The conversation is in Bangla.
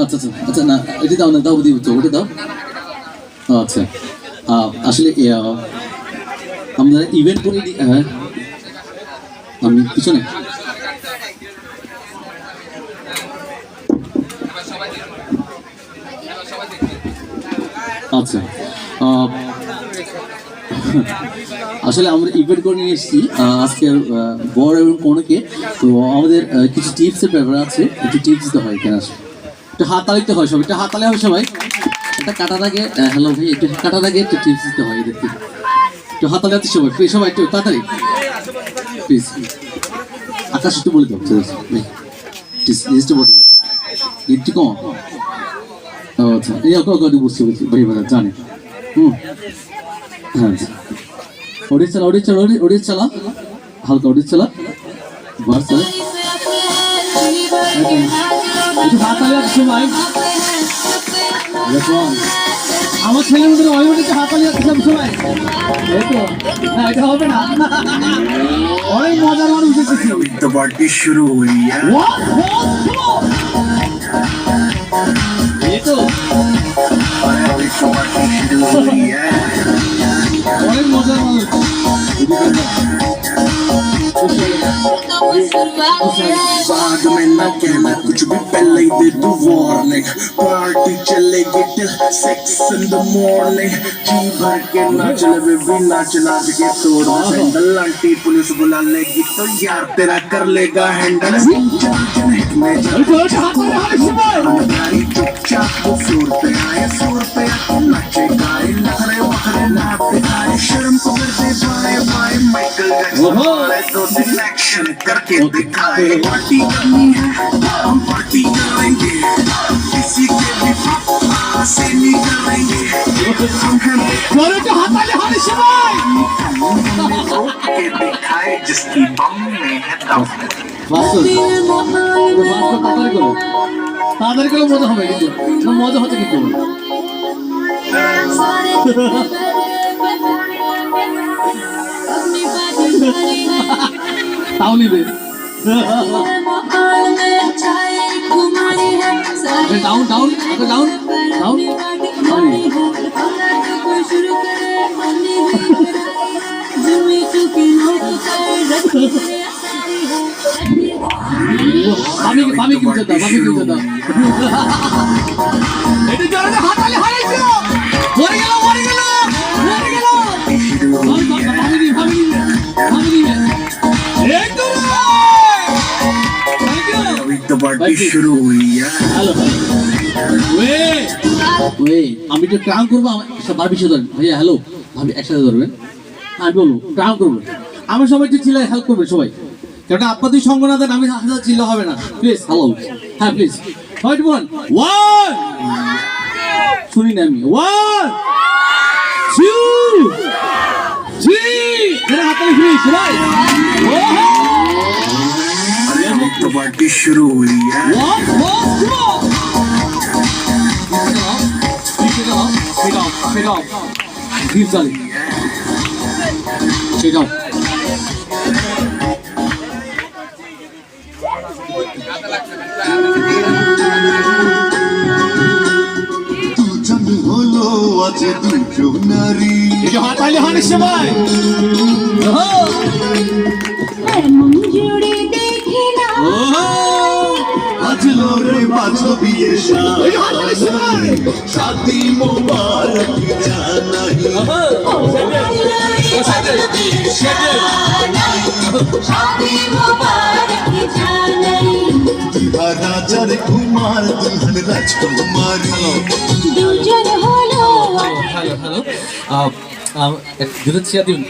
আচ্ছা আচ্ছা আচ্ছা না এটা দাও না দাও তো ওটা দাও আচ্ছা আসলে আমরা ইভেন্ট করে হ্যাঁ আমি পিছনে আচ্ছা আসলে আমরা ইভেন্ট করে নিয়ে এসেছি আজকে বর এবং কনেকে তো আমাদের কিছু টিপসের ব্যাপার আছে, একটু টিপস দিতে হয় কেন আসলে। একটু হাত তালিতে হয় সবাই, একটু হাত তালে হয় সবাই। একটা কাটার আগে হ্যালো ভাই, একটু কাটা আগে একটু টিপস দিতে হয় এদেরকে। একটু হাত তালে সবাই, প্লিজ সবাই একটু তাড়াতাড়ি। প্লিজ আকাশ একটু বলে দাও একটু বলে। একটু কম। আচ্ছা। এই ওকে ওকে বুঝছি বুঝছি ভাই ভাই, জানে। হুম। হ্যাঁ আচ্ছা। অডিও চালা অডিও চালা অডিও চালা। হালকা অডিও চালা। বাস চালা। হাত যাচ্ছে ভাই আমার ছেলে মেয়েদের অলিউডে হাত আলি যাচ্ছে সবসময় হ্যাঁ এটা হবে না। অনেক মজার মানুষ দেখেছি তো পার্টি শুরু হইয়া এই তো। অনেক সময় শুরু হইয়া হ্যাঁ। बाद में न कहना कुछ भी पहले ही दे तू वार्निंग पार्टी चलेगी till six in the morning जी भर के नाच ले बेबी नाच नाच के तोड़ हैंडल आंटी पुलिस बुला लेगी तो यार तेरा कर लेगा हैंडल चल चल हिट में এই करके दिखाए पार्टी करनी है हम पार्टी करेंगे किसी के भी पापा से नहीं करेंगे हम हैं জোরে একটু হাত তালে হাত সবাই हमने रोक के दिखाए जिसकी बम में है दम বাস তাড়াতাড়ি করো তাড়াতাড়ি করলে মজা হবে কিন্তু না মজা হচ্ছে কি করবো তাও নিবে ডাউন ডাউন ডাউন ডাউন আমি আমি কিনতে দাও আমি কিনতে দাও এটা জোরে হাত হারাইছো মরে গেল अभी तो पार्टी शुरू हुई है হ্যালো ওয়ে ওয়ে আমি তো ক্রাম করবো আমার বার বিষয় ধরেন ভাইয়া হ্যালো ভাবি একসাথে ধরবেন আমি বলবো ক্রাম করবো আমার সবাই একটু চিল্লায় হেল্প করবে সবাই কেননা আপনাদের সঙ্গ না দেন আমি হাজার চিল্লা হবে না প্লিজ হ্যালো হ্যাঁ প্লিজ হোয়াইট ওয়ান ওয়ান শুনি না আমি ওয়ান টু থ্রি মেরে হাতে finish right up. Keep it up. দুজন হলো আজ দুটো নারী। হাত তালি হানিস সবাই। জুড়ে লোরে বাজো মোবারক জানাই। দিহা রাজার কুমার দুলহন রাজকুমারী। দুজন হলো হ্যালো হ্যালো। আহ যেটা চেয়ার দিবেন